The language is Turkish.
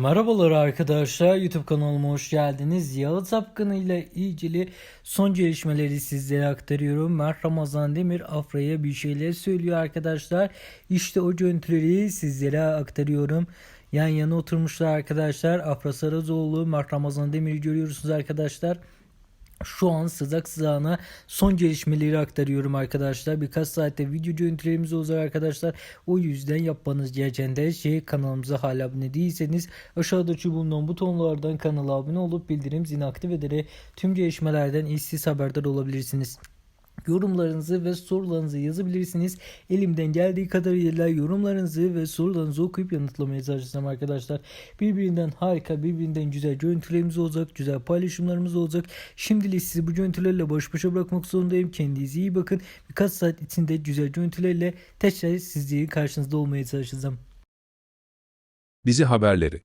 Merhabalar arkadaşlar YouTube kanalıma hoş geldiniz. Yalı Tapkını ile ilgili son gelişmeleri sizlere aktarıyorum. Mert Ramazan Demir Afra'ya bir şeyler söylüyor arkadaşlar. İşte o görüntüleri sizlere aktarıyorum. Yan yana oturmuşlar arkadaşlar. Afra Sarazoğlu, Mert Ramazan Demir'i görüyorsunuz arkadaşlar. Şu an sızak sızağına son gelişmeleri aktarıyorum arkadaşlar. Birkaç saatte video görüntülerimiz olacak arkadaşlar. O yüzden yapmanız gereken de şey kanalımıza hala abone değilseniz aşağıdaki bulunan butonlardan kanala abone olup bildirim zilini aktif ederek tüm gelişmelerden ilk siz haberdar olabilirsiniz. Yorumlarınızı ve sorularınızı yazabilirsiniz. Elimden geldiği kadarıyla yorumlarınızı ve sorularınızı okuyup yanıtlamaya çalışacağım arkadaşlar. Birbirinden harika, birbirinden güzel görüntülerimiz olacak, güzel paylaşımlarımız olacak. Şimdilik sizi bu görüntülerle baş başa bırakmak zorundayım. Kendinize iyi bakın. Birkaç saat içinde güzel görüntülerle tekrar sizlerin karşınızda olmaya çalışacağım. Dizi haberleri